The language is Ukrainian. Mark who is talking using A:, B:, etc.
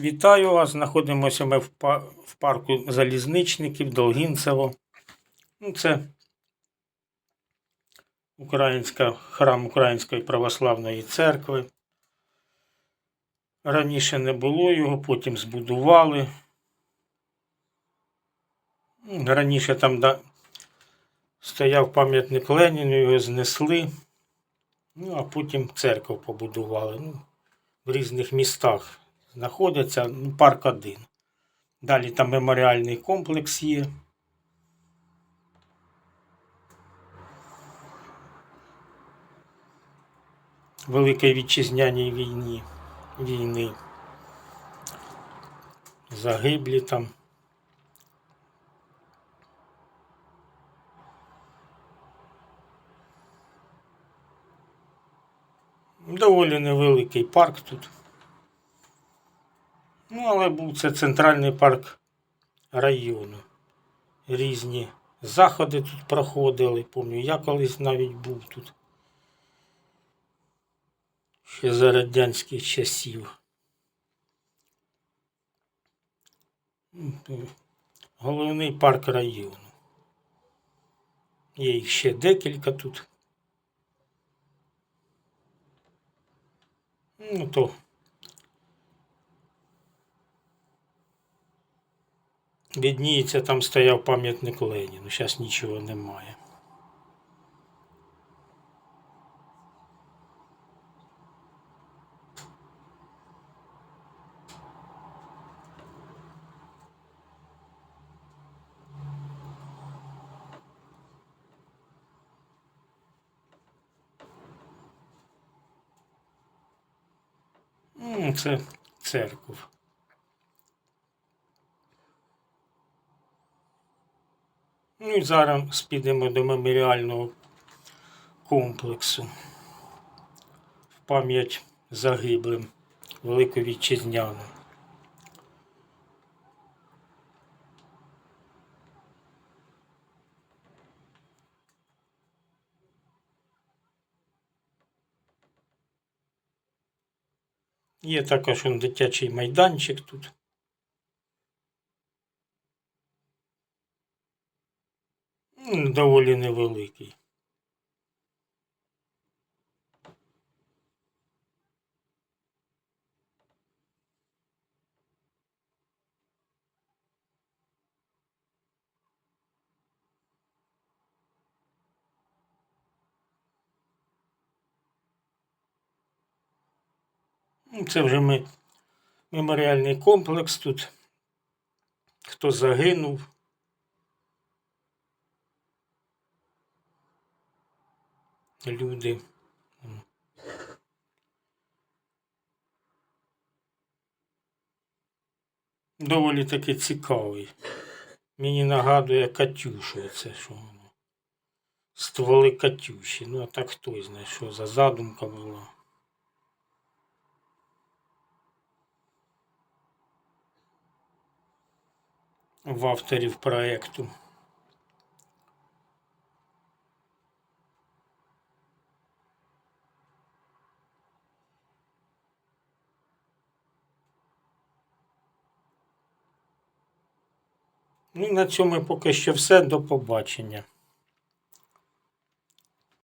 A: Вітаю вас. Знаходимося ми в парку залізничників Долгінцево. Ну, це українська, храм Української православної церкви. Раніше не було його, потім збудували. Раніше там да, стояв пам'ятник Леніну, його знесли. Ну, а потім церкву побудували. Ну, в різних містах знаходяться. Ну, парк один. Далі там меморіальний комплекс є. Великій вітчизняній війні, війни. Загиблі там. Доволі невеликий парк тут. Ну, але був це центральний парк району. Різні заходи тут проходили. Пам'ятаю, я колись навіть був тут. Ще за радянських часів. Головний парк району. Є їх ще декілька тут. Ну то Відніється, там стояв пам'ятник Леніну. Зараз нічого немає. Це церква. Ну і зараз підемо до меморіального комплексу в пам'ять загиблим Великовітчизняним. Є також дитячий майданчик тут. Доволі невеликий. Ну, Це вже ми меморіальний комплекс тут. Хто загинув. Люди. Доволі таки цікавий. Мені нагадує Катюшу, це що воно. Стволи Катюші. Ну, а так хто знає, що за задумка була. В авторів проєкту. Ну, на цьому поки що все. До побачення.